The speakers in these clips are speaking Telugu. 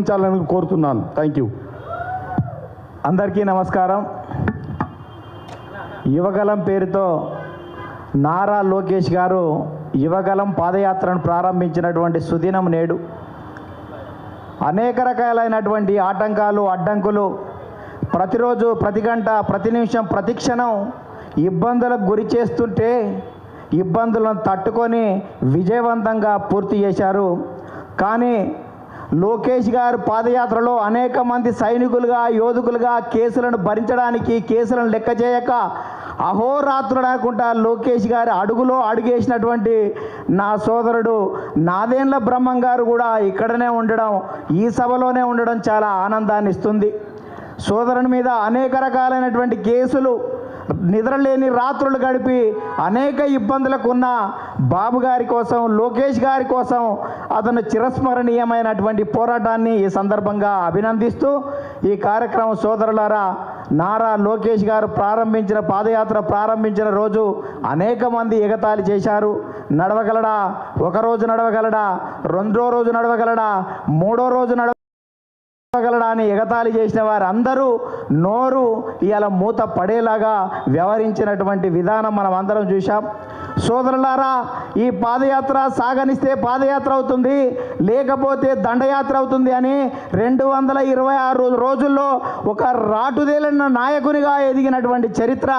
ఇచ్చాలని కోరుతున్నాను. థ్యాంక్ యూ అందరికీ నమస్కారం. యువగలం పేరుతో నారా లోకేష్ గారు యువగలం పాదయాత్రను ప్రారంభించినటువంటి సుదినం నేడు అనేక రకాలైనటువంటి ఆటంకాలు అడ్డంకులు ప్రతిరోజు ప్రతి గంట ప్రతి నిమిషం ప్రతి క్షణం ఇబ్బందులకు గురి చేస్తుంటే ఇబ్బందులను తట్టుకొని విజయవంతంగా పూర్తి చేశారు. కానీ లోకేష్ గారు పాదయాత్రలో అనేక మంది సైనికులుగా యోధకులుగా కేసులను భరించడానికి కేసులను లెక్క చేయక అహోరాత్రుడనుకుంటా లోకేష్ గారి అడుగులో అడుగేసినటువంటి నా సోదరుడు నాదేండ్ల బ్రహ్మం గారు కూడా ఇక్కడనే ఉండడం ఈ సభలోనే ఉండడం చాలా ఆనందాన్ని ఇస్తుంది సోదరుని మీద అనేక రకాలైనటువంటి కేసులు నిద్రలేని రాత్రులు గడిపి అనేక ఇబ్బందులకు ఉన్న బాబు గారి కోసం లోకేష్ గారి కోసం అతను చిరస్మరణీయమైనటువంటి పోరాటాన్ని ఈ సందర్భంగా అభినందిస్తూ ఈ కార్యక్రమం సోదరులారా నారా లోకేష్ గారు ప్రారంభించిన పాదయాత్ర ప్రారంభించిన రోజు అనేక మంది ఎగతాళి చేశారు. నడవగలడా? ఒక రోజు నడవగలడా? రెండో రోజు నడవగలడా? మూడో రోజు నడవ గలడా ఎగతాళి చేసిన వారందరూ నోరు ఇవాళ మూత పడేలాగా వ్యవహరించినటువంటి విధానం మనం అందరం చూశాం. సోదరులారా ఈ పాదయాత్ర సాగనిస్తే పాదయాత్ర అవుతుంది లేకపోతే దండయాత్ర అవుతుంది అని రెండు వందల ఇరవై ఆరు రోజుల్లో ఒక రాటుదేలిన నాయకునిగా ఎదిగినటువంటి చరిత్ర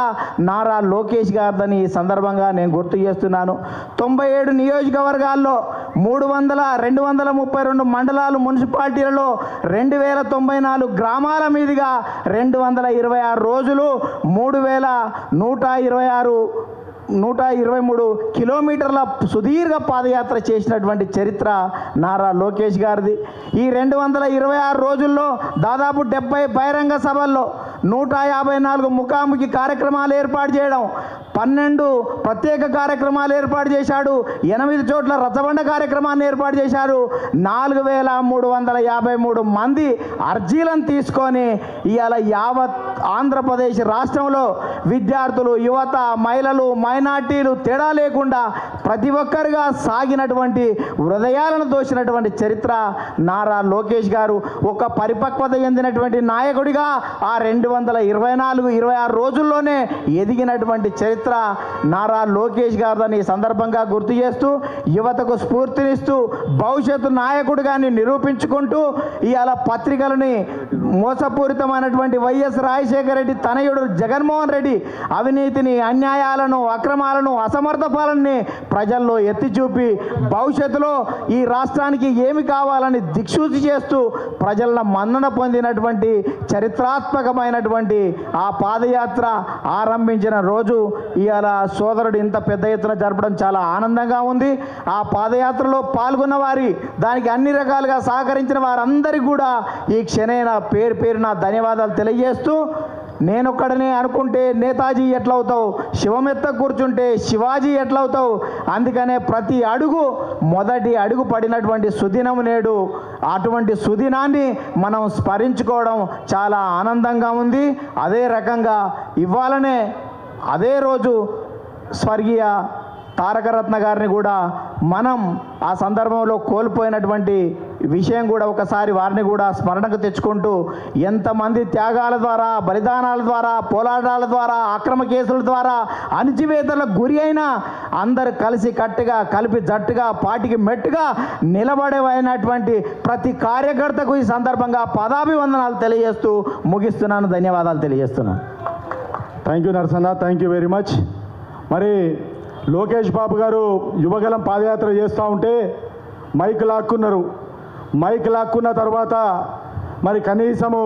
నారా లోకేష్ గారిదని ఈ సందర్భంగా నేను గుర్తు చేస్తున్నాను. తొంభై ఏడు నియోజకవర్గాల్లో మూడు వందల రెండు వందల ముప్పై రెండు మండలాలు మున్సిపాలిటీలలో రెండు వేల తొంభై నాలుగు గ్రామాల మీదుగా రెండు వందల ఇరవై ఆరు రోజులు మూడు వేల నూట ఇరవై ఆరు నూట ఇరవై మూడు కిలోమీటర్ల సుదీర్ఘ పాదయాత్ర చేసినటువంటి చరిత్ర నారా లోకేష్ గారిది. ఈ రెండు వందల ఇరవై ఆరు రోజుల్లో దాదాపు డెబ్బై బహిరంగ సభల్లో నూట యాభై నాలుగు ముఖాముఖి కార్యక్రమాలు ఏర్పాటు చేయడం పన్నెండు ప్రత్యేక కార్యక్రమాలు ఏర్పాటు చేశాడు ఎనిమిది చోట్ల రచబండ కార్యక్రమాన్ని ఏర్పాటు చేశారు నాలుగు వేల మూడు వందల యాభై మూడు మంది అర్జీలను తీసుకొని ఇవాళ యావత్ ఆంధ్రప్రదేశ్ రాష్ట్రంలో విద్యార్థులు యువత మహిళలు మైనార్టీలు తేడా లేకుండా ప్రతి ఒక్కరుగా సాగినటువంటి హృదయాలను దోచినటువంటి చరిత్ర నారా లోకేష్ గారు. ఒక పరిపక్వత చెందినటువంటి నాయకుడిగా ఆ రెండు వందల ఇరవై నాలుగు ఇరవై ఆరు రోజుల్లోనే ఎదిగినటువంటి చరిత్ర నారా లోకేష్ గారిని ఈ సందర్భంగా గుర్తు చేస్తూ యువతకు స్ఫూర్తినిస్తూ భవిష్యత్తు నాయకుడిగాని నిరూపించుకుంటూ ఇవాళ పత్రికలని మోసపూరితమైనటువంటి వైఎస్ రాజశేఖర రెడ్డి తనయుడు జగన్మోహన్ రెడ్డి అవినీతిని అన్యాయాలను అక్రమాలను అసమర్థ పాలనని ప్రజల్లో ఎత్తి చూపి భవిష్యత్తులో ఈ రాష్ట్రానికి ఏమి కావాలని దిక్సూచి చేస్తూ ప్రజల మన్నన పొందినటువంటి చరిత్రాత్మకమైనటువంటి ఆ పాదయాత్ర ఆరంభించిన రోజు ఇవాళ సోదరుడు ఇంత పెద్ద ఎత్తున జరపడం చాలా ఆనందంగా ఉంది. ఆ పాదయాత్రలో పాల్గొన్న వారి దానికి అన్ని రకాలుగా సహకరించిన వారందరికీ కూడా ఈ క్షణైన పేరు పేరున ధన్యవాదాలు తెలియజేస్తూ నేనొక్కడనే అనుకుంటే నేతాజీ ఎట్లవుతావు? శివమెత్త కూర్చుంటే శివాజీ ఎట్లవుతావు? అందుకనే ప్రతి అడుగు మొదటి అడుగు పడినటువంటి సుదినం నేడు. అటువంటి సుదినాన్ని మనం స్మరించుకోవడం చాలా ఆనందంగా ఉంది. అదే రకంగా ఇవ్వాలనే అదే రోజు స్వర్గీయ తారకరత్న గారిని కూడా మనం ఆ సందర్భంలో కోల్పోయినటువంటి విషయం కూడా ఒకసారి వారిని కూడా స్మరణకు తెచ్చుకుంటూ ఎంతమంది త్యాగాల ద్వారా బలిదానాల ద్వారా పోరాటాల ద్వారా అక్రమ కేసుల ద్వారా అణిచివేతలకు గురి అయినా అందరు కలిసి కట్టుగా కలిపి జట్టుగా పాటికి మెట్టుగా నిలబడేవైనటువంటి ప్రతి కార్యకర్తకు ఈ సందర్భంగా పదాభివందనాలు తెలియజేస్తూ ముగిస్తున్నాను. ధన్యవాదాలు తెలియజేస్తున్నాను. Thank you Narasanna thank you very much మరి లోకేష్ బాబు గారు యువగలం పాదయాత్ర చేస్తూ ఉంటే మైక్ లాక్కున్నారు. మైక్ లాక్కున్న తర్వాత మరి కనీసము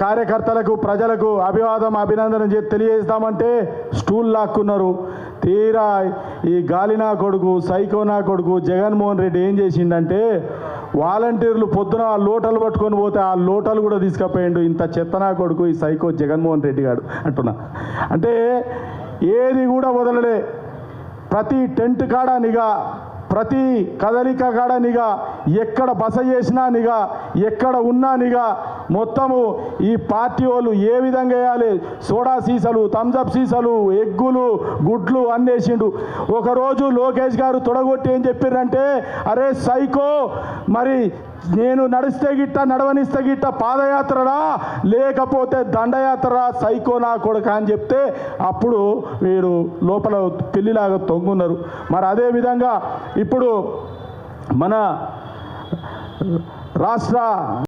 కార్యకర్తలకు ప్రజలకు అభివాదం అభినందన చేసి తెలియజేస్తామంటే స్టూల్ లాక్కున్నారు. తీరా ఈ గాలినా కొడుకు సైకోనా కొడుకు జగన్మోహన్ రెడ్డి ఏం చేసిండంటే వాలంటీర్లు పొద్దున ఆ లోటలు పట్టుకొని పోతే ఆ లోటలు కూడా తీసుకుపోయిండు. ఇంత చెత్తనా కొడుకు ఈ సైకో జగన్మోహన్ రెడ్డి గారు అంటున్నా. అంటే ఏది కూడా వదలలే. ప్రతి టెంట్ కాడ నిఘా. ప్రతి కదలిక కాడ నిఘా ఎక్కడ బస చేసినా నిఘా ఎక్కడ ఉన్నా నిఘా మొత్తము ఈ పార్టీ వాళ్ళు ఏ విధంగా వేయాలి? సోడా సీసాలు థమ్సప్ సీసాలు ఎగ్గులు గుడ్లు అందేసిండు ఒకరోజు లోకేష్ గారు తొడగొట్టి ఏం చెప్పారంటే అరే సైకో మరి నేను నడిస్తే గిట్ట నడవనిస్తే గిట్ట పాదయాత్రరా? లేకపోతే దండయాత్రరా సైకో నా కొడుక అని చెప్తే అప్పుడు వీడు లోపల పిల్లిలాగా తొంగున్నారు. మరి అదే విధంగా ఇప్పుడు మన రాష్ట్ర